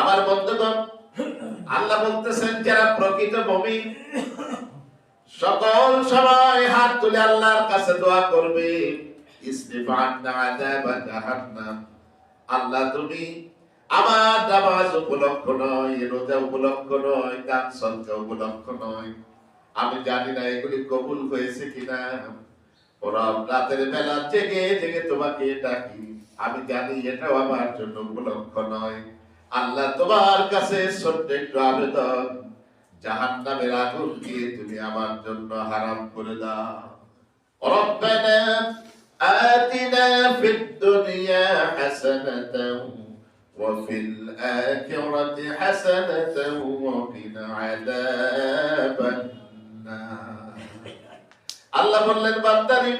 আমার বন্ধুগণ, আল্লাহ বলতেছেন, যারা প্রকৃত মুমিন, সকল সময় হাত তুলে আল্লাহর কাছে দোয়া করবে। আল্লাহ তুমি আমার নামাজ উপলক্ষ নয়, রোজা উপলক্ষ নয় দান সদকা উপলক্ষ নয়। আমি জানি না এগুলি কবুল হয়েছে কিনা। ওরা রাতের বেলা জেগে জেগে তোমাকে ডাকি। আমি জানি এটাও আমার জন্য উপলক্ষ নয়। আল্লাহ তোমার কাছে ছোট্ট একটু আবেদন জাহান নামের আগুন দিয়ে তুমি আমার জন্য হারাম করে দাও ربنا آتنا في الدنيا حسنة وفي الآخرة حسنة وقنا عذاب النار আল্লাহ বললেন বান্দারি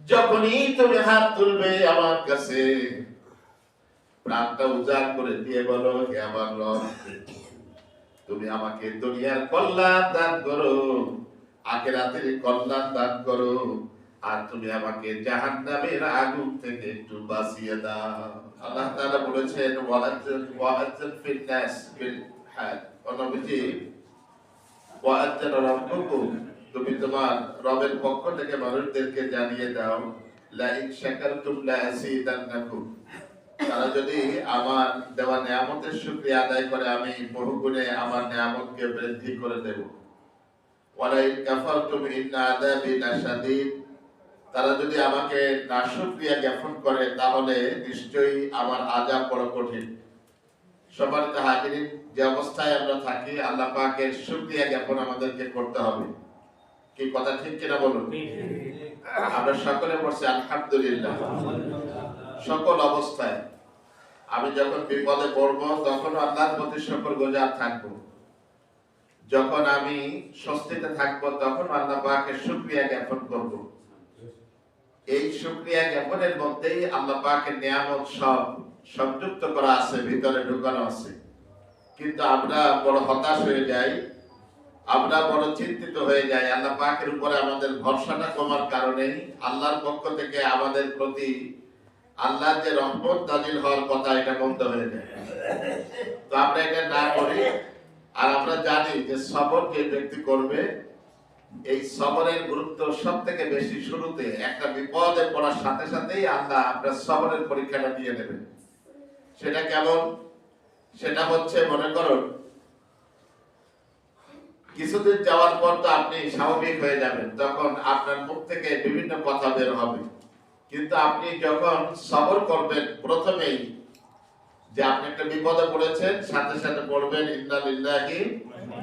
যখনই তুমি হাত তুলবে আমার কাছে প্রাণটা উজাড় করে দিয়ে বলো, হে আমার তুমি আমাকে দুনিয়ার কল্যাণ দান করো, আখেরাতের কল্যাণ দান করো, আর তুমি আমাকে জাহান্নামের আগুন থেকে একটু বাঁচিয়ে দাও। আল্লাহ তাআলা বলেছেন ওয়াআজ্জাল ওয়াআজ্জাল ফিল নাস ফিল হাদ অনবিজি ওয়াআজ্জাল রাব্বুকুম। তুমি তোমার রবের পক্ষ থেকে মানুষদেরকে জানিয়ে দাও লা শাকারতুম লা তারা যদি আমার দেওয়া নিয়ামতের শুকরিয়া আদায় করে আমি বহু গুণে আমার নিয়ামতকে বৃদ্ধি করে দেব। ইন্না লাশাদীদ। তারা যদি আমাকে নাশুকরিয়া জ্ঞাপন করে তাহলে নিশ্চয়ই আমার আজাব বড় কঠিন। সম্মানিত হাজিরিন যে অবস্থায় আমরা থাকি আল্লাহ পাকের শুকরিয়া জ্ঞাপন আমাদেরকে করতে হবে। কি কথা ঠিক কিনা বলুন? আমরা সকলে পড়ছি আলহামদুলিল্লাহ। সকল অবস্থায়। আমি যখন বিপদে পড়ব, তখন আল্লাহর প্রতি সকল গোজার থাকব। যখন আমি স্বস্তিতে থাকব, তখন আল্লাহ পাকের শুকরিয়া জ্ঞাপন করব। এই শুকরিয়া জ্ঞাপনের মধ্যেই আল্লাহ পাকের নিয়ামত সব সংযুক্ত করা আছে, ভিতরে ঢুকানো আছে। কিন্তু আমরা বড় হতাশ হয়ে যাই, আমরা বড় চিন্তিত হয়ে যাই। আল্লাহ পাকের উপরে আমাদের ভরসাটা কমার কারণেই আল্লাহর পক্ষ থেকে আমাদের প্রতি আল্লাহর যে রহমত নাজিল হওয়ার কথা এটা বন্ধ হয়ে যায়। তো আমরা এটা না করি। আর আমরা জানি যে সবর যে ব্যক্তি করবে, এই সবরের গুরুত্ব সব থেকে বেশি শুরুতে একটা বিপদে পড়ার সাথে সাথেই আল্লাহ আপনার সবরের পরীক্ষাটা দিয়ে নেবেন সেটা কেমন? সেটা হচ্ছে, মনে করুন, কিছুদিন যাওয়ার পর তো আপনি স্বাভাবিক হয়ে যাবেন, তখন আপনার মুখ থেকে বিভিন্ন কথা বের হবে। কিন্তু আপনি যখন সবর করবেন প্রথমেই যে আপনি একটা বিপদে পড়েছেন, সাথে সাথে পড়বেন ইন্না লিল্লাহি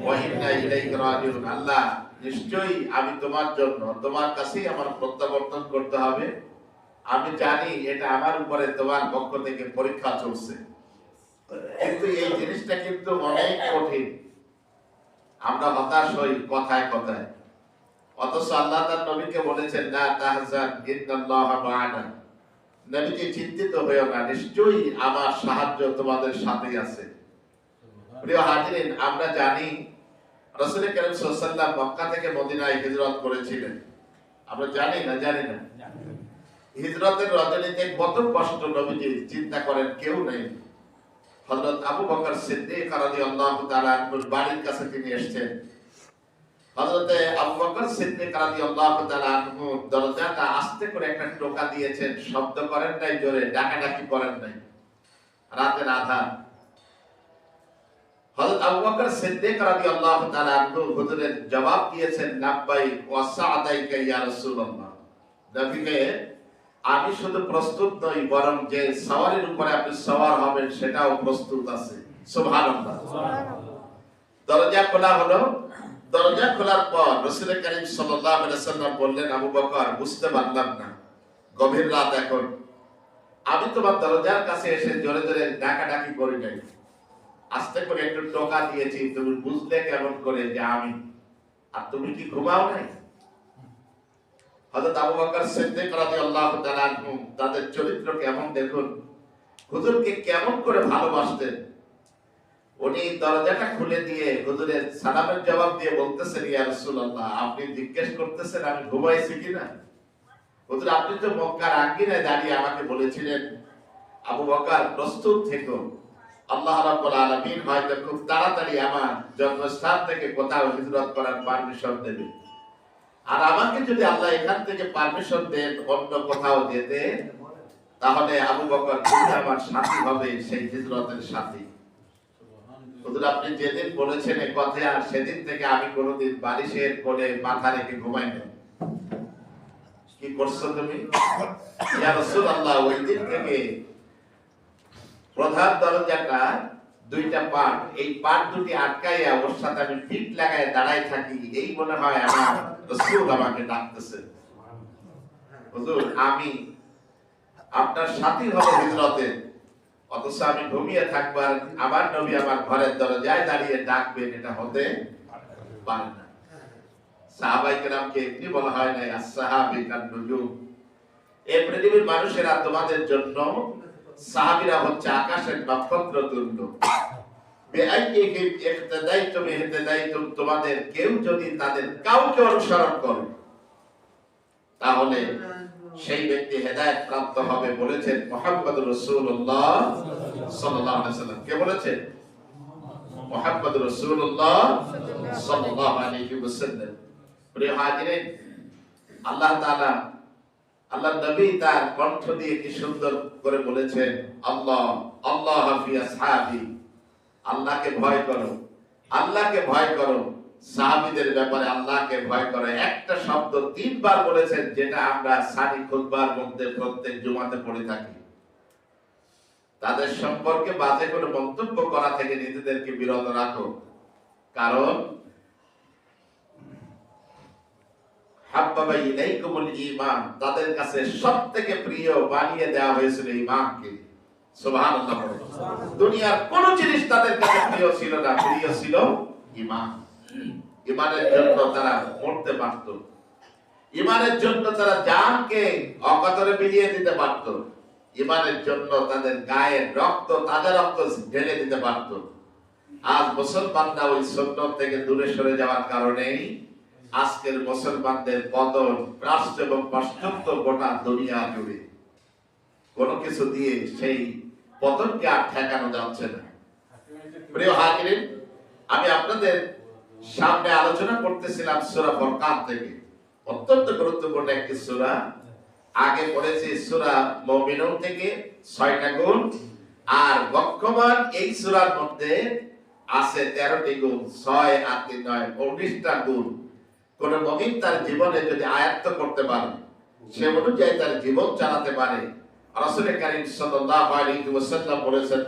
ওয়া ইন্না ইলাইহি রাজিউন। আল্লাহ, নিশ্চয়ই আমি তোমার জন্য, তোমার কাছেই আমার প্রত্যাবর্তন করতে হবে। আমি জানি এটা আমার উপরে তোমার পক্ষ থেকে পরীক্ষা চলছে। কিন্তু এই জিনিসটা কিন্তু অনেক কঠিন। আমরা হতাশ হই কথায় কথায়। অথচ আল্লাহ তার নবীকে বলেছেন না তাহজান, ইন্নাল্লাহ মা'ানা। নবীজি চিন্তিত হয়েও না, নিশ্চয়ই আমার সাহায্য তোমাদের সাথেই আছে। প্রিয় হাজিরিন, আমরা জানি রাসূল করিম সাল্লাল্লাহু মক্কা থেকে মদিনায় হিজরত করেছিলেন। আমরা জানি না জানি না। হিজরতের রজনীতে কত কষ্ট নবীজি চিন্তা করেন, কেউ নেই। হযরত আবু বকর সিদ্দিক রাদিয়াল্লাহু তাআলা বাড়ির কাছে তিনি এসেছেন। হযরতে আবু বকর সিদ্দিক রাদিয়াল্লাহু তাআলা আনহু দরজাটা আস্তে করে একটা টোকা দিয়েছেন শব্দ করেন নাই জোরে ডাকাডাকি করেন নাই। রাতের আধার। হযরত আবু বকর সিদ্দিক রাদিয়াল্লাহু তাআলা আনহু হুজুরের জবাব দিয়েছেন লাব্বাইক ওয়া সা'দাইকা ইয়া রাসূলুল্লাহ। নবীকে আমি শুধু প্রস্তুত নই বরং যে সওয়ারের উপরে আপনি সওয়ার হবেন সেটাও প্রস্তুত আছে। সুবহানাল্লাহ। দরজা খোলা হলো। দরজা খোলার পর রাসূল করিম ওয়াসাল্লাম বললেন, আবু বকর, বুঝতে পারলাম না। গভীর রাত এখন। আমি তোমার দরজার কাছে এসে জোরে জোরে ডাকাডাকি করি নাই। আস্তে করে একটু টোকা দিয়েছি, তুমি বুঝলে কেমন করে যে আমি। আর তুমি কি ঘুমাও নাই? হযরত আবু বকর সিদ্দিক রাদিয়াল্লাহু তাআলা আনহু, তাদের চরিত্র কেমন দেখুন? হুজুরকে কেমন করে ভালোবাসতেন? উনি দরজাটা খুলে দিয়ে হুজুরের সালামের জবাব দিয়ে বলতেছেন, ইয়া রাসূলুল্লাহ, আপনি জিজ্ঞেস করতেছেন আমি ঘুমাইছি কিনা? হুজুর, আপনি তো মক্কার আঙ্গিনায় দাঁড়িয়ে আমাকে বলেছিলেন, আবু বকর প্রস্তুত থেকো। আল্লাহ রাব্বুল আলামিন হয়তো খুব তাড়াতাড়ি আমার জন্মস্থান থেকে কোথাও হিজরত করার পারমিশন দেবে। আর আমাকে যদি আল্লাহ এখান থেকে পারমিশন দেন অন্য কোথাও যেতে, তাহলে আবু বকর আমার সাথী হবে, সেই হিজরতের সাথী। হুজুর আপনি যেদিন বলেছেন কথা আর সেদিন থেকে আমি কোনোদিন বালিশের কোণে মাথা রেখে ঘুমাই কি করছ তুমি? ইয়া ওই দিন থেকে প্রধান দরজাটা দুইটা পাট এই পাট দুটি আটকাইয়া ওর সাথে আমি ফিট লাগায় দাঁড়াই থাকি, এই মনে হয় আমার রাসূল আমাকে ডাকতেছে। হুজুর, আমি আপনার সাথী হব হিজরতে। অথচ আমি ঘুমিয়ে থাকব আর আমার নবী আমার ঘরের দরজায় দাঁড়িয়ে ডাকবেন, এটা হতে পারে না। সাহাবাই কেরামকে এমনি বলা হয় এই পৃথিবীর মানুষেরা তোমাদের জন্য সাহাবীরা হচ্ছে আকাশের নক্ষত্র তুল্য। তোমাদের কেউ যদি তাদের কাউকে অনুসরণ করে, তাহলে সেই ব্যক্তি হেদায়েত প্রাপ্ত হবে বলেছেন মুহাম্মদ রাসূলুল্লাহ সাল্লাল্লাহু আলাইহি সাল্লাম কে বলেছেন? মুহাম্মদ রাসূলুল্লাহ সাল্লাল্লাহু আলাইহি ওয়াসাল্লাম। প্রিয় হাজিরিন, আল্লাহ তাআলা আল্লাহ নবী তার কণ্ঠ দিয়ে কি সুন্দর করে বলেছেন, আল্লাহ আল্লাহ ফি আসহাবি, আল্লাহকে ভয় করো, আল্লাহকে ভয় করো সাহাবীদের ব্যাপারে আল্লাহকে ভয় করো। একটা শব্দ তিনবার বলেছেন যেটা আমরা সানি খুতবার মধ্যে প্রত্যেক জুমাতে পড়ে থাকি। তাদের সম্পর্কে বাজে কোনো মন্তব্য করা থেকে নিজেদেরকে বিরত রাখো। কারণ ঈমান, তাদের কাছে সবথেকে প্রিয় বানিয়ে দেওয়া হয়েছিল সুবহানাল্লাহ। দুনিয়ার কোন জিনিস তাদের কাছে প্রিয় ছিল না, প্রিয় ছিল ঈমান। ঈমানের জন্য তারা মরতে পারত। ঈমানের জন্য তারা জানকে অকাতরে বিলিয়ে দিতে পারত। ঈমানের জন্য তাদের গায়ের রক্ত, তাজা রক্ত ঢেলে দিতে পারত। আজ মুসলমানরা ওই সুন্নত থেকে দূরে সরে যাওয়ার কারণেই আজকের মুসলমানদের পতন রাষ্ট্র এবং পাশ্চাত্য গোটা দুনিয়া জুড়ে। কোনো কিছু দিয়ে সেই পতনকে আর ঠেকানো যাচ্ছে না। প্রিয় হাজিরিন, আমি আপনাদের সামনে আলোচনা করতেছিলাম সূরা ফরকান থেকে। অত্যন্ত গুরুত্বপূর্ণ একটি সূরা। আগে পড়েছি সূরা মুমিনুন থেকে, ছয়টা গুণ। আর বর্তমান এই সূরার মধ্যে আছে তেরোটি গুণ, ছয় আর তিন, নয়, উনিশটা গুণ। কোন মমিন তার জীবনে যদি আয়ত্ত করতে পারে, সে অনুযায়ী তার জীবন চালাতে পারে। রাসূল কারীম সাল্লাল্লাহু বলেছেন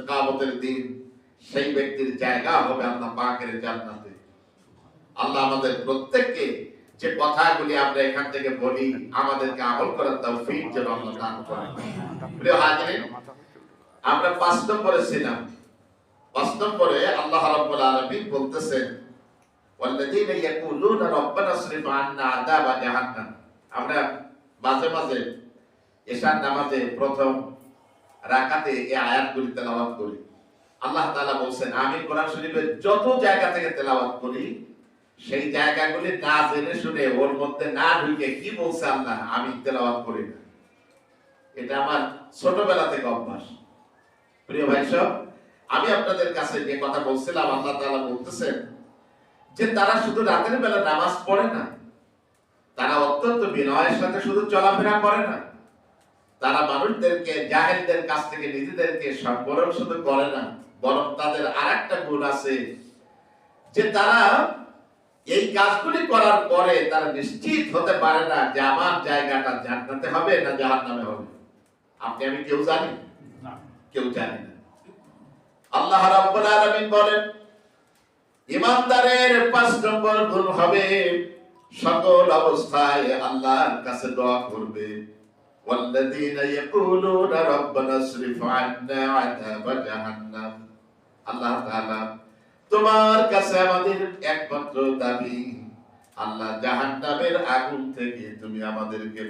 দিন সেই ব্যক্তির জায়গা হবে আল্লাহ পাকের জান্নাতে। আল্লাহ আমাদের প্রত্যেককে যে কথাগুলি আমরা এখান থেকে বলি আমাদেরকে আমল করার তৌফিক যেন আল্লাহ দান করেন প্রিয় হাজিরিন আমরা পাঁচ নম্বরে ছিলাম পাঁচ নম্বরে আল্লাহ রাব্বুল আলামিন বলতেছেন والذين يقولون ربنا اصرف عنا عذاب جهنم আমরা মাঝে মাঝে এশার নামাজে প্রথম রাকাতে এই আয়াতগুলি তেলাওয়াত করি আল্লাহ তাআলা বলছেন আমি কোরআন শরীফের যত জায়গা থেকে তেলাওয়াত করি সেই জায়গাগুলি না জেনে শুনে ওর মধ্যে না ঢুকে কি বলছে আল্লাহ আমি তেলাওয়াত করি না। এটা আমার ছোটবেলা থেকে অভ্যাস। প্রিয় ভাই সব আমি আপনাদের কাছে যে কথা বলছিলাম, আল্লাহ তাআলা বলতেছেন যে তারা শুধু রাতের বেলা নামাজ পড়ে না, তারা অত্যন্ত বিনয়ের সাথে শুধু চলাফেরা করে না। তারা মানুষদেরকে, জাহেলদের কাছ থেকে, নিজেদেরকে সম্বরণ শুধু করে না, বরং তাদের আর একটা গুণ আছে যে তারা এই কাজগুলি করার পরে তারা নিশ্চিত হতে পারে না যে আমার জায়গাটা জান্নাতে হবে না জাহান্নামে হবে আপনি আমি কেউ জানি কেউ জানি না আল্লাহ রাব্বুল আলামিন বলেন ইমানদারের পাঁচ নম্বর গুণ হবে সকল অবস্থায় আল্লাহর কাছে দোয়া করবে والذين يقولون ربنا اصرف عنا عذاب جهنم আল্লাহ তাআলা তোমার কাছে আমাদের একমাত্র দাবি, আল্লাহ জাহান্নামের আগুন থেকে তুমি আমাদেরকে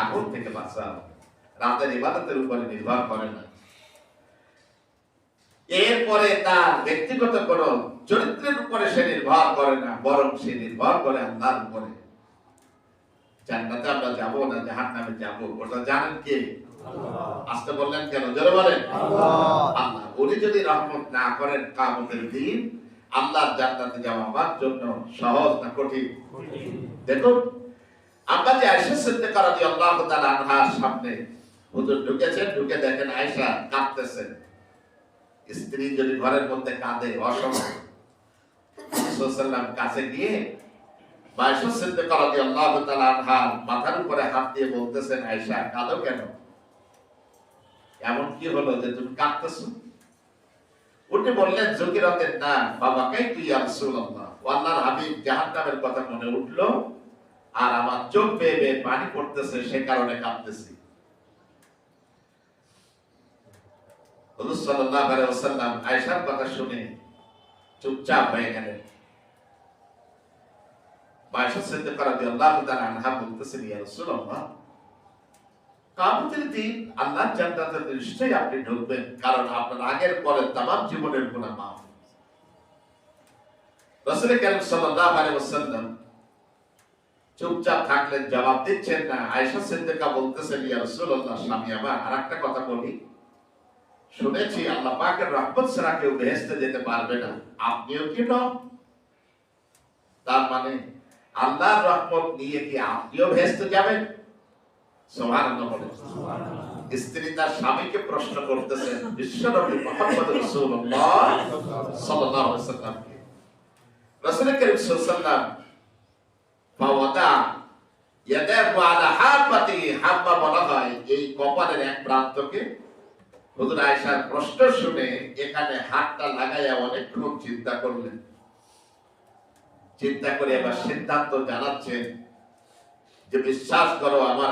আগুন থেকে রাতের ইবাদতের উপরে নির্ভর করে না। এরপরে তার ব্যক্তিগত কোন চরিত্রের উপরে সে নির্ভর করে না, বরং সে নির্ভর করে আল্লাহর উপরে। জান্নাতে আমরা যাব না, জাহান্নামে যাব। ওটা জানেন কে? আজকে বললেন কেন? জোরে বলেন। আল্লাহ। উনি যদি রহমত না করেন কামতের দিন আল্লাহর জান্নাতে যাওয়া আমার জন্য সহজ না কঠিন? দেখুন যে আয়েশা সিদ্দিকা রাদিয়াল্লাহু তাআলা আনহার সামনে হুজুর ঢুকেছেন ঢুকে দেখেন আয়েশা কাঁদতেছেন স্ত্রী যদি ঘরের মধ্যে কাঁদে অসম্ভব। রাসূলুল্লাহ কাছে গিয়ে আয়েশা সিদ্দিকা রাদিয়াল্লাহু তাআলা আনহার মাথার উপরে হাত দিয়ে বলতেছেন আয়েশা কাঁদো কেন? এমন কি হলো যে তুমি কাঁদতেছো? উনি বললেন জকিরতের না বাবাকে তুই আল্লাহর হাবিব জাহান্নামের কথা মনে উঠল, আর আমার চোখ বেয়ে বেয়ে পানি পড়তেছে, সে কারণে কাঁদতেছি। হুজুর কথা শুনে চুপচাপ হয়ে গেলেন। নিশ্চয়ই আপনি ঢুকবেন, কারণ আপনার আগের পরের তামাম জীবনের গুনাহ মাফ রাসূল কারীম চুপচাপ থাকলেন, জবাব দিচ্ছেন না। আয়েশা সিদ্দিকা বলতেছেন, ইয়া স্বামী আমার, আরেকটা কথা বলি। শুনেছি আল্লাহ পাকের রহমত ছাড়া কেউ বেহেশতে যেতে পারবে না। আপনিও কি নন? তার মানে আল্লাহর রহমত নিয়ে কি আপনিও বেহেশতে যাবেন? স্ত্রী তার স্বামীকে প্রশ্ন এই কপালের এক প্রান্তকে। আয়েশার প্রশ্ন শুনে এখানে হাতটা লাগাইয়া অনেকক্ষণ চিন্তা করলেন। চিন্তা করে এবার সিদ্ধান্ত জানাচ্ছেন যে বিশ্বাস করো আমার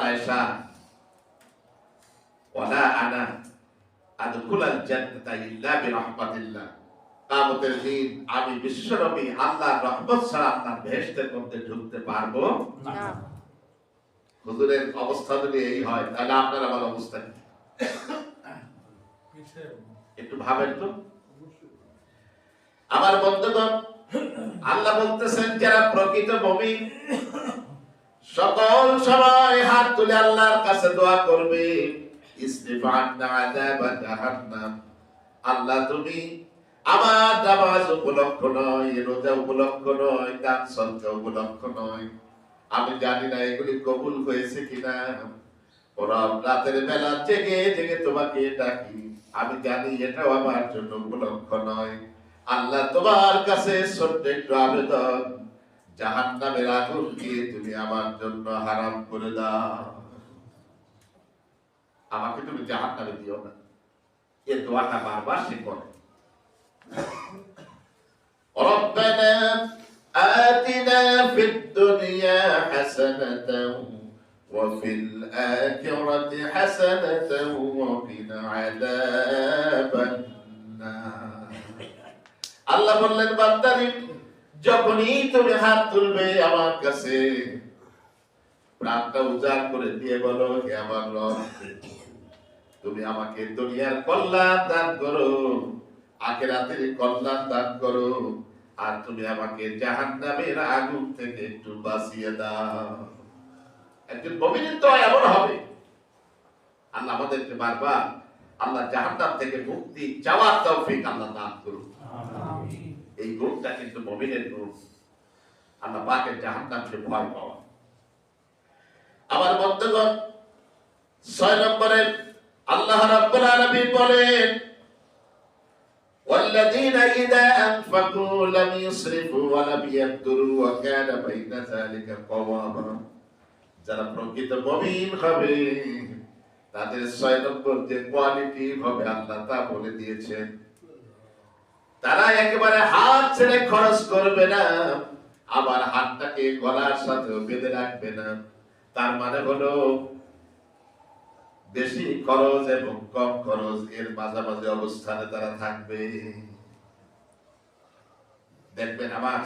ওয়ালা আনা আদখুলাল জান্নাতা ইল্লা বিরহমাতিল্লাহ। কিয়ামতের দিন আমি আল্লাহর রহমত ছাড়া আপনার বেহেশতের মধ্যে ঢুকতে পারব না। হুজুরের অবস্থা যদি এই হয় তাহলে আপনার আমার অবস্থা কি? একটু ভাবেন তো। আমার বন্ধুগণ আল্লাহ বলতেছেন যারা প্রকৃত মুমিন সকল সবাই হাত তুলে আল্লাহর কাছে দোয়া করবে। আল্লাহ তুমি আমার নামাজ উপলক্ষ নয়, রোজা উপলক্ষ নয় দান সদকা উপলক্ষ নয়। আমি জানি না এগুলি কবুল হয়েছে কিনা। ওরা রাতের বেলা জেগে জেগে তোমাকে ডাকি। আমি জানি এটাও আমার জন্য উপলক্ষ নয়। আল্লাহ তোমার কাছে ছোট্ট একটু আবেদন। জাহান নামের আগুনকে তুমি আমার জন্য হারাম করে দাও আমাকে তুমি জাহান নামে দিও না এ দোয়াটা বারবার সে করে ربنا آتنا في الدنيا حسنة وفي الآخرة حسنة وقنا عذاب النار আল্লাহ বললেন বান্দারি যখনই তুমি হাত তুলবে আমার কাছে, প্রাণটা উজাড় করে দিয়ে বলো, হে আমার তুমি আমাকে দুনিয়ার কল্যাণ দান করো, আখেরাতের কল্যাণ দান করো, আর তুমি আমাকে জাহান্নামের আগুন থেকে একটু বাঁচিয়ে দাও। একজন মুমিনের এমন হবে। আল্লাহ আমাদেরকে বারবার, আল্লাহ জাহান্নাম থেকে মুক্তি চাওয়ার তৌফিক আল্লাহ দান করুন। এই গুণটা কিন্তু মুমিনের গুণ আল্লাহ পাকের জাহান্নামকে ভয় পাওয়া আমার বন্ধুগণ ছয় নম্বরের আল্লাহ রাব্বুল আলামিন বলেন والذين إذا أنفقوا لم يسرفوا ولم يقتروا وكان بين ذلك قواما যারা প্রকৃত মুমিন হবে তাদের ছয় নম্বর যে কোয়ালিটি হবে আল্লাহ তা বলে দিয়েছেন তারা একেবারে হাত ছেড়ে খরচ করবে না। আবার হাতটাকে গলার সাথে বেঁধে রাখবে না। তার মানে হলো, বেশি খরচ এবং কম খরচ এর মাঝামাঝি অবস্থানে তারা থাকবে। দেখবেন আমার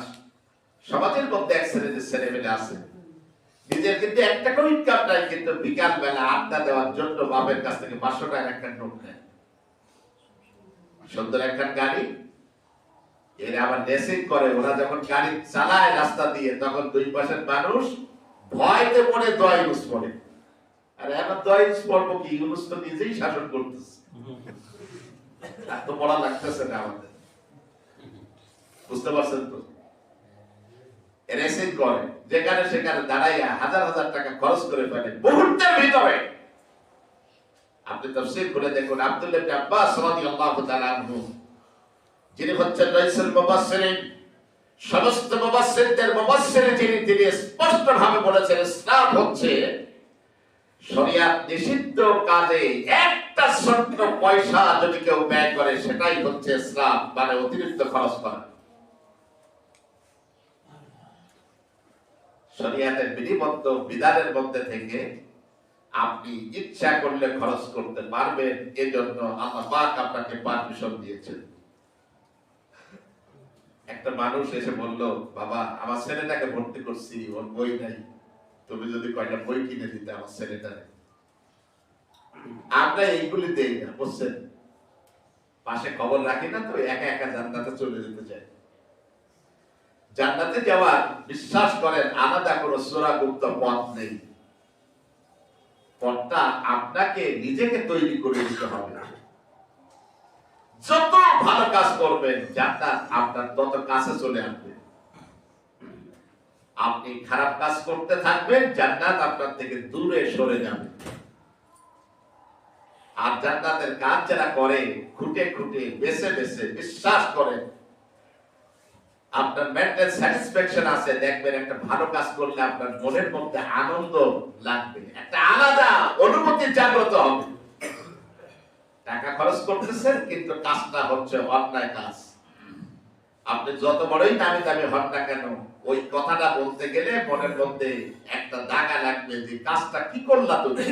সমাজের মধ্যে এক শ্রেণির ছেলে মেয়ে আছে, নিজের কিন্তু একটা করে ইনকাম নাই, কিন্তু বিকাল বেলা আড্ডা দেওয়ার জন্য বাপের কাছ থেকে পাঁচশো টাকা একটা নোট নেয়। সুন্দর একটা গাড়ি এর আবার নেসিং করে, ওরা যখন গাড়ি চালায় রাস্তা দিয়ে, তখন দুই পাশের মানুষ ভয়তে পড়ে দয় ইউজ করে আর এখন দশ পর্ব কি? ইউনুস তো নিজেই শাসন করতেছে। এত পড়া লাগতেছে না আমাদের। বুঝতে পারছেন তো? রেসিং করে, যেখানে সেখানে দাঁড়াইয়া হাজার হাজার টাকা খরচ করে ফেলে, মুহূর্তের ভিতরে। আপনি তফসির করে দেখুন আব্দুল্লাহ আব্বাস রাদিয়াল্লাহু তাআলা যিনি হচ্ছেন রাইসুল মুবাসসিরিন, সমস্ত মুবাসসিরদের মুবাসসির যিনি, তিনি স্পষ্ট ভাবে বলেছেন, ইসলাম হচ্ছে শরিয়াত নিষিদ্ধ কাজে একটা ছোট্ট পয়সা যদি কেউ ব্যয় করে, সেটাই হচ্ছে ইসলাম মানে অতিরিক্ত খরচ করা। শরিয়াতের বিধিবদ্ধ, বিধানের মধ্যে থেকে আপনি ইচ্ছা করলে খরচ করতে পারবেন, এজন্য আল্লাহ পাক আপনাকে পারমিশন দিয়েছেন। একটা মানুষ এসে বলল, বাবা, আমার ছেলেটাকে ভর্তি করছি, ওর বই নাই। তুমি যদি কয়টা বই কিনে দিতে আমার ছেলেটারে? আমরা এইগুলি দেই না, বুঝছেন? পাশে খবর রাখি না তো, একা একা জান্নাতে চলে যেতে চাই। জান্নাতে যাওয়ার বিশ্বাস করেন, আলাদা কোনো সুরাগুপ্ত পথ নেই। পথটা আপনাকে নিজেকে তৈরি করে দিতে হবে। যত ভালো কাজ করবেন, জান্নাত আপনার তত কাছে চলে আসবে। আপনি খারাপ কাজ করতে থাকবেন, জান্নাত আপনার থেকে দূরে সরে যাবে। আর জান্নাতের কাজ যারা করে, খুঁটে খুঁটে, বেছে বেছে, বিশ্বাস করে, আপনার মেন্টাল স্যাটিসফ্যাকশন আছে, দেখবেন একটা ভালো কাজ করলে আপনার মনের মধ্যে আনন্দ লাগবে। একটা আলাদা অনুভূতি জাগ্রত হবে। টাকা খরচ করতেছেন কিন্তু কাজটা হচ্ছে অন্যায় কাজ। আপনি যত বড়ই দামি দামি হন না কেন ওই কথাটা বলতে গেলে মনের মধ্যে একটা দাগা লাগবে যে কাজটা কি করলা তুমি?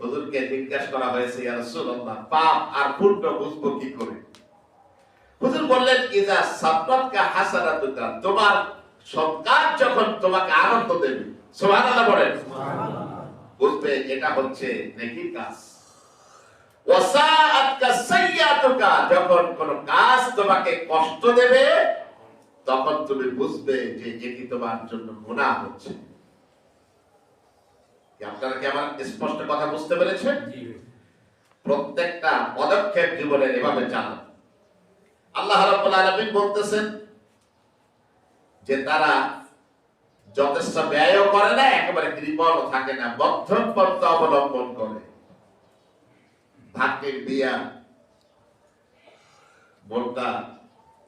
হুজুরকে জিজ্ঞাসা করা হয়েছে ইয়া রাসূলুল্লাহ পাপ আর পুণ্য বুঝব কি করে? হুজুর বললেন ইজা সাবরাতকা হাসানাতুকা তোমার সৎকার যখন তোমাকে আনন্দ দেবে। সুবহানাল্লাহ বলেন। বুঝবে এটা হচ্ছে নেকির কাজ। যখন কোন কাজ তোমাকে কষ্ট দেবে তখন তুমি বুঝবে যে এটি তোমার জন্য হচ্ছে। আপনারা কি আমার স্পষ্ট কথা বুঝতে পেরেছেন? প্রত্যেকটা পদক্ষেপ জীবনের এভাবে চালান আল্লাহ রাব্বুল আলামিন বলতেছেন যে তারা যথেষ্ট ব্যয়ও করে না একেবারে কৃপণও থাকে না মধ্যম পন্থা অবলম্বন করে। ভাগ্যের বিয়া বোনটা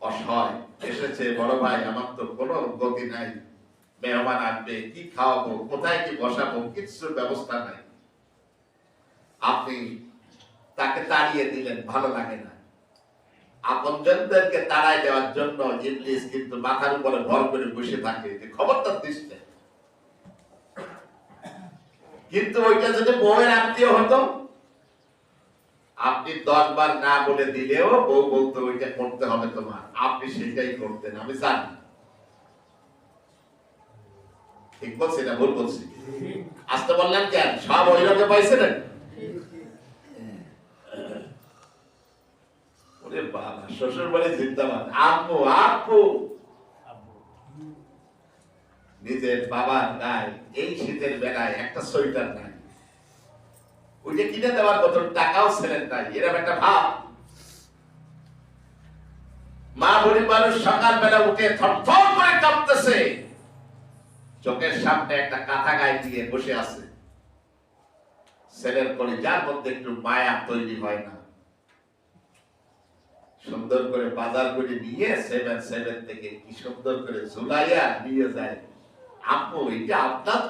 অসহায়। এসেছে, বড় ভাই, আমার তো কোনো গতি নাই। মেহমান আসবে, কি খাওয়াবো, কোথায় কি বসাবো কিছু ব্যবস্থা নাই। আপনি তাকে তাড়িয়ে দিলেন, ভালো লাগে না। আপনজনদেরকে তাড়াই দেওয়ার জন্য ইবলিস কিন্তু মাথার উপরে ভর করে বসে থাকে, যে খবরটা দিস। কিন্তু ওইটা যদি বউয়ের আত্মীয় হতো আপনি দশ বার না বলে দিলেও বউ বলতো, ওইটা করতে হবে তোমার। আপনি সেটাই করতেন, আমি জানি। ঠিক বলছি না, ভুল বলছি? আসতে বললাম কেন? সব ওই রকম পাইছে না ওরে বাবা শ্বশুর বাড়ি জিন্দাবাদ। আম্মু আব্বু। নিজের বাবার নাই এই শীতের বেলায় একটা সোয়েটার নাই। ওইটা কিনে দেওয়ার মতো টাকাও ছেলের নাই, এরকম একটা ভাব। মা মানুষ উঠে থরথর করে কাঁপতেছে। চোখের সামনে একটা কাঁথা গায়ে দিয়ে বসে আছে। ছেলের কলিজার মধ্যে একটু মায়া তৈরি হয় না। সুন্দর করে বাজার করে নিয়ে সেভেন সেভেন থেকে কি সুন্দর করে ঝুলাইয়া নিয়ে যায়। আপু, এটা আপনার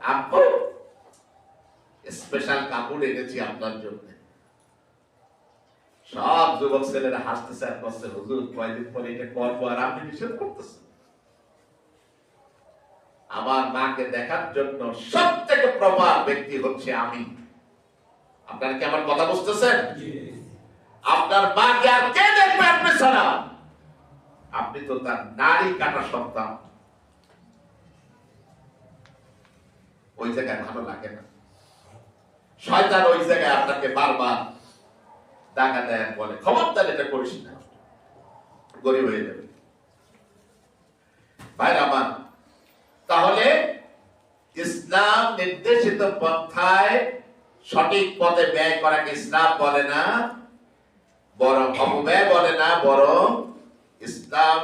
আপু স্পেশাল কাপড় এনেছি আপনার জন্য। সব যুবক ছেলেরা হাসতেছে আর করছে হুজুর কয়দিন পরে এটা করব আর আপনি নিষেধ করতেছেন? আমার মাকে দেখার জন্য সব থেকে প্রবল ব্যক্তি হচ্ছে আমি। আপনারা কি আমার কথা বুঝতেছেন? আপনার মাকে আর কে দেখবে আপনি ছাড়া? আপনি তো তার নারী কাটা সন্তান। ওই জায়গায় ভালো লাগে না। শয়তান ওই জায়গায় আপনাকে বারবার টাকা দেয়, বলে। খবরদার এটা করিস না। গরিব হয়ে যাবে। ভাইরা আমার, তাহলে ইসলাম নির্দেশিত পন্থায় সঠিক পথে ব্যয় করাকে ইসলাম বলে না, বরং অপব্যয় বলে না, বরং ইসলাম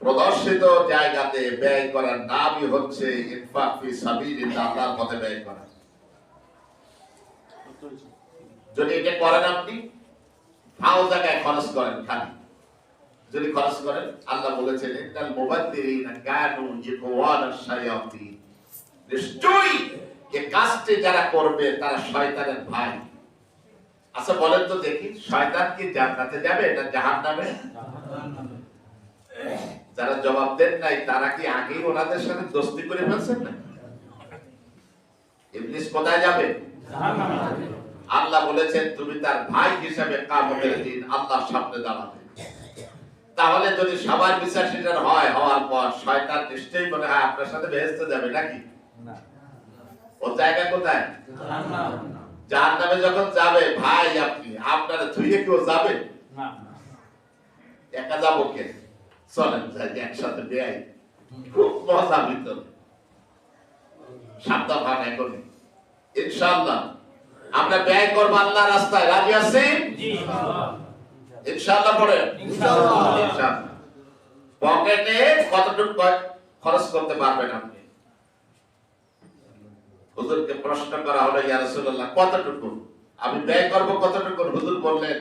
প্রদর্শিত জায়গাতে ব্যয় করার নামই হচ্ছে ইনফাক ফি সাবিলিল্লাহ, আল্লাহর পথে ব্যয় করা। যদি এটা করেন আপনি ফাও জায়গায় খরচ করেন খালি। যদি খরচ করেন, আল্লাহ বলেছেন মুবাদ্দিরিনা কানু শায়াতিন। নিশ্চয়ই যে যারা করবে, তারা শয়তানের ভাই। আচ্ছা বলেন তো দেখি, শয়তান কি জান্নাতে যাবে না জাহান্নামে? যারা জবাব দেন নাই, তারা কি আগেই ওনাদের সাথে দোস্তি করে ফেলছেন না ইবলিস কোথায় যাবে। আল্লাহ বলেছেন তুমি তার ভাই হিসাবে কামতের দিন আল্লাহর সামনে দাঁড়াবে। তাহলে যদি সবার বিশ্বাস এটার হয় হওয়ার পর শয়তান নিশ্চয়ই মনে হয় আপনার সাথে বেহেস্তে যাবে নাকি? ও জায়গা কোথায়? যার নামে যখন যাবে ভাই আপনি আপনারা ধুয়ে কেউ যাবে? একা যাব কে? চলেন যাই একসাথে বেয়াই। খুব মজা ভিতরে। সাবধান এখন ইনশাআল্লাহ। আমরা ব্যয় করব আল্লাহ রাস্তায়। রাজি আছি ইনশাআল্লাহ পড়ে ইনশাআল্লাহ। ইনশাআল্লাহ। পকেটে কতটুকু খরচ করতে পারবেন আপনি? হুজুরকে প্রশ্ন করা হলো ইয়া রাসূলুল্লাহ কতটুকু? আমি ব্যয় করব কতটুকু? হুজুর বললেন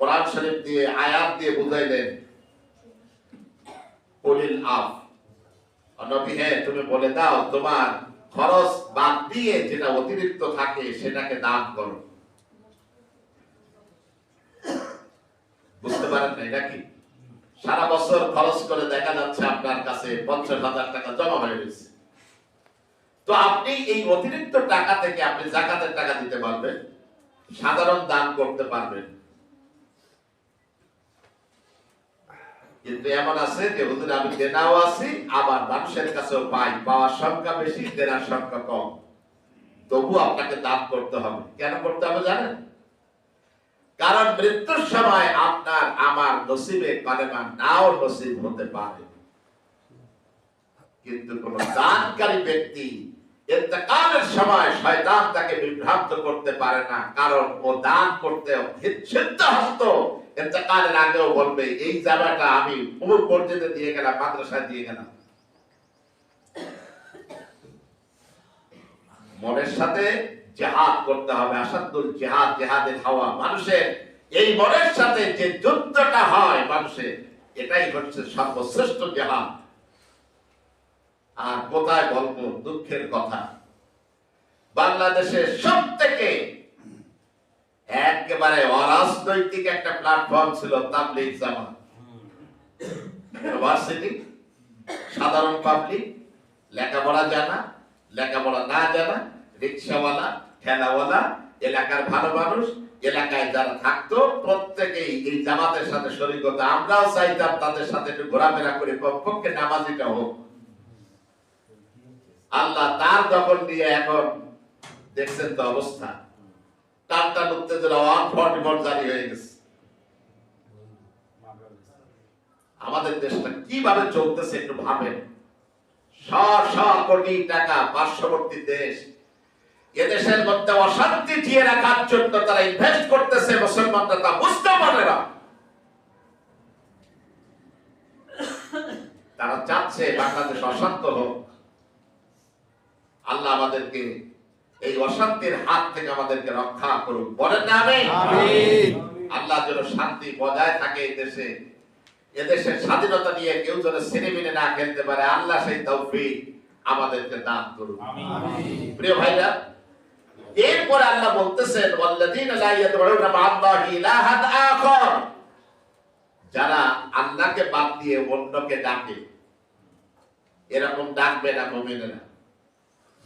কোরআন শরীফ দিয়ে আয়াত দিয়ে বুঝাইলেন কুলিল আফ। নবী হ্যাঁ তুমি বলে দাও তোমার খরচ বাদ দিয়ে যেটা অতিরিক্ত থাকে সেটাকে দান করো। বুঝতে পারেন নাই নাকি সারা বছর খরচ করে দেখা যাচ্ছে আপনার কাছে পঞ্চাশ হাজার টাকা জমা হয়ে গেছে। তো আপনি এই অতিরিক্ত টাকা থেকে আপনি জাকাতের টাকা দিতে পারবেন, সাধারণ দান করতে পারবেন। কিন্তু এমন আছে যে, হুজুর, আমি দেনাও আছি, আবার মানুষের কাছেও পাই। পাওয়ার সংখ্যা বেশি, দেনার সংখ্যা কম। তবু আপনাকে দান করতে হবে। কেন করতে হবে জানেন? কারণ মৃত্যুর সময় আপনার আমার নসিবে কালেমা নাও নসিব হতে পারে। কিন্তু কোন দানকারী ব্যক্তি ইন্তেকালের সময় শয়তান তাকে বিভ্রান্ত করতে পারে না। কারণ ও দান করতে সিদ্ধ হস্ত ইন্তেকালের আগেও বলবে, এই জায়গাটা আমি অমুক পর্যন্ত দিয়ে গেলাম, মাদ্রাসায় দিয়ে গেলাম। মনের সাথে জেহাদ করতে হবে, আসাদুল জেহাদ, জেহাদের হাওয়া মানুষের। এই মনের সাথে যে যুদ্ধটা হয় মানুষের, এটাই হচ্ছে সর্বশ্রেষ্ঠ জেহাদ। আর কোথায় বলব, দুঃখের কথা। বাংলাদেশের সব একেবারে অরাজনৈতিক একটা প্ল্যাটফর্ম ছিল তাবলিগ জামাত ইউনিভার্সিটি সাধারণ পাবলিক লেখাপড়া জানা, লেখাপড়া না জানা, রিক্সাওয়ালা, ঠেলাওয়ালা, এলাকার ভালো মানুষ, এলাকায় যারা থাকতো, প্রত্যেকেই এই জামাতের সাথে শরীর হতো আমরাও চাইতাম তাদের সাথে একটু ঘোরাফেরা করে, কমপক্ষে নামাজিটা হোক। আল্লাহ তার দখল নিয়ে এখন দেখছেন তো অবস্থা। টান টান উত্তেজনা ওয়ান ফর্টি জারি হয়ে গেছে। আমাদের দেশটা কীভাবে চলতেছে একটু ভাবেন। শ কোটি টাকা পার্শ্ববর্তী দেশ। এদেশের মধ্যে অশান্তি জিয়ে রাখার জন্য তারা ইনভেস্ট করতেছে, মুসলমানরা তা বুঝতে পারে না। তারা চাচ্ছে বাংলাদেশ অশান্ত হোক। আল্লাহ আমাদেরকে এই অশান্তির হাত থেকে আমাদেরকে রক্ষা করুক। বলেন না আমি আমিন। আল্লাহ যেন শান্তি বজায় থাকে এই দেশে। এদেশের স্বাধীনতা নিয়ে কেউ যেন সিনেমিনে না খেলতে পারে। আল্লাহ সেই তৌফিক আমাদেরকে দান করুন প্রিয় ভাইরা এরপরে আল্লাহ বলতেছেন ওয়াল্লাযীনা লা ইয়াদউনা মা'আল্লাহি ইলাহান আখার। যারা আল্লাহকে বাদ দিয়ে অন্যকে ডাকে এরকম ডাকবে না মুমিনেরা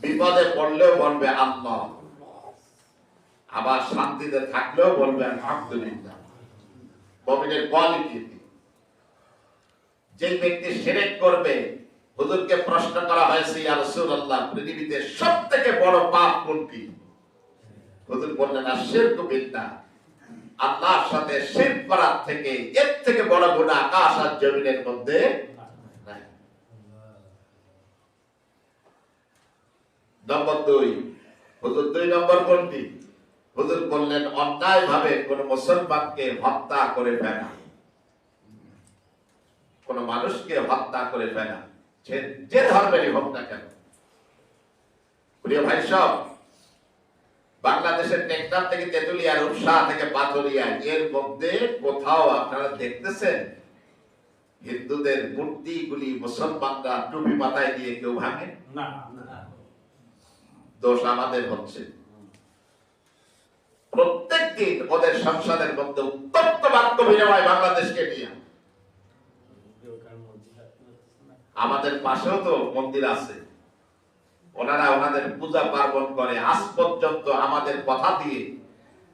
বিপদে পড়লেও বলবে আল্লাহ। আবার শান্তিতে থাকলেও বলবে আলহামদুলিল্লাহ। মুমিনের কোয়ালিটি যে ব্যক্তি শিরক করবে, হুজুরকে প্রশ্ন করা হয়েছে, ইয়া রাসূলুল্লাহ, পৃথিবীতে সবথেকে বড় পাপ কোনটি? হুজুর বললেন, আর শিরক বিল্লাহ। আল্লাহর সাথে শিরক করার থেকে এর থেকে বড় গুনাহ আকাশ আর জমিনের মধ্যে নাই নম্বর দুই, হুজুর দুই নম্বর কোনটি? হুজুর বললেন অন্যায় ভাবে কোন মুসলমানকে হত্যা করে ফেলা। কোন মানুষকে হত্যা করে ফেলা। যে ধর্মেরই হোক না কেন। প্রিয় ভাই সব, বাংলাদেশের টেকনাফ থেকে তেতুলিয়া, রূপসা থেকে পাথরিয়া, এর মধ্যে কোথাও আপনারা দেখতেছেন? হিন্দুদের মূর্তিগুলি মুসলমানরা টুপি মাথায় দিয়ে কেউ ভাঙে? না। দোষ আমাদের হচ্ছে। প্রত্যেক দিন ওদের সংসদের মধ্যে উত্তপ্ত বাক্য বিনিময় বাংলাদেশকে নিয়ে। আমাদের পাশেও তো মন্দির আছে। ওনারা ওনাদের পূজা পার্বণ করে আজ পর্যন্ত আমাদের কথা দিয়ে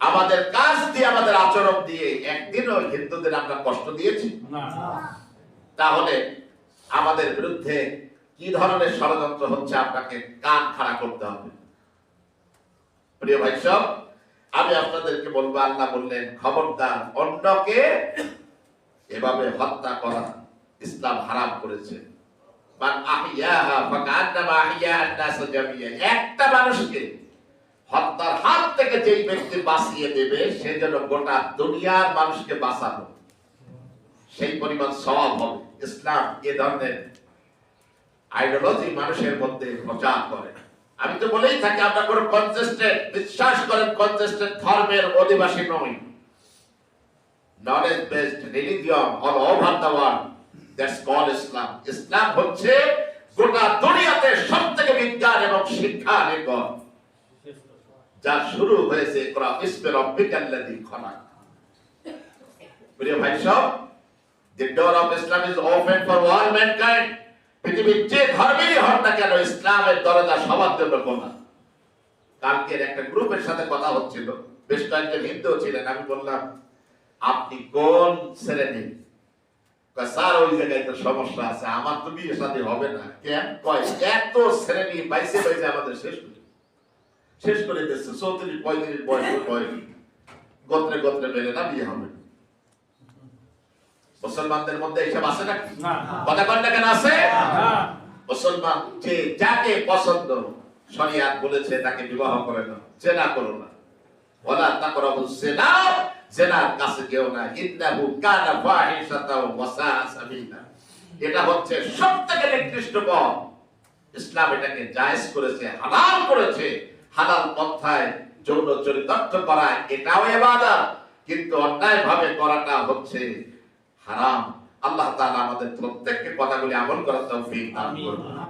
আমাদের কাজ দিয়ে আমাদের আচরণ দিয়ে একদিনও হিন্দুদের আমরা কষ্ট দিয়েছি। তাহলে আমাদের বিরুদ্ধে কি ধরনের ষড়যন্ত্র হচ্ছে আপনাকে কান খাড়া করতে হবে? প্রিয় ভাই সব, আমি আপনাদেরকে বলব, আল্লাহ বললেন, খবরদার অন্যকে এভাবে হত্যা করা ইসলাম হারাম করেছে। একটা মানুষকে হত্যার হাত থেকে যেই ব্যক্তি বাঁচিয়ে দেবে, সে যেন গোটা দুনিয়ার মানুষকে বাঁচানো। সেই পরিমাণ স্বভাব হবে। ইসলাম এ ধরনের আইডিওলজি মানুষের মধ্যে প্রচার করে। আমি তো বলেই থাকি, আমরা কোনো কনসিস্টেন্ট বিশ্বাস করেন কনসিস্টেন্ট ধর্মের অধিবাসী নই। Knowledge based religion all over the world that's call Islam Islam হচ্ছে গোটা দুনিয়াতে সবথেকে বিজ্ঞান এবং শিক্ষা নির্ভর যা শুরু হয়েছে ইকরা ইসমে রব্বিকাল্লাযী খলাক। প্রিয় ভাই সব, The door of Islam is open for all mankind. পৃথিবীর যে ধর্মেরই হন না কেন, ইসলামের দরজা সবার জন্য খোলা। কালকের একটা গ্রুপের সাথে কথা হচ্ছিল। বেশ কয়েকজন হিন্দু ছিলেন, আমি বললাম, আপনি কোন শ্রেণির? স্যার, ওই জায়গায় তো সমস্যা আছে, আমার তো বিয়ে সাথে হবে না। কেন? কয়, এত শ্রেণি বাইসে বাইসে আমাদের শেষ করে শেষ করে দিচ্ছে চৌত্রিশ পঁয়ত্রিশ বয়স বয়স। গোত্রে গোত্রে মেলে না বিয়ে হবে। মুসলমানদের মধ্যে এইসব আছে না না। কথা কন না কেন আছে? মুসলমান যে যাকে পছন্দ শরিয়াত বলেছে তাকে বিবাহ করে না জেনা করো না। ওলা তাকরাবু জিনা জেনার কাছে যেও না। ইন্নাহু কানা ফাহিশাতাও ওয়া সাআ সাবিলা। এটা হচ্ছে সবথেকে নিকৃষ্ট পথ। ইসলাম এটাকে জায়েজ করেছে হালাল করেছে। হালাল পন্থায় যৌন চরিতার্থ করা এটাও ইবাদত কিন্তু অন্যায় ভাবে করাটা হচ্ছে হারাম। আল্লাহ তাআলা আমাদের প্রত্যেককে কথাগুলি আমল করার তৌফিক দান করুন।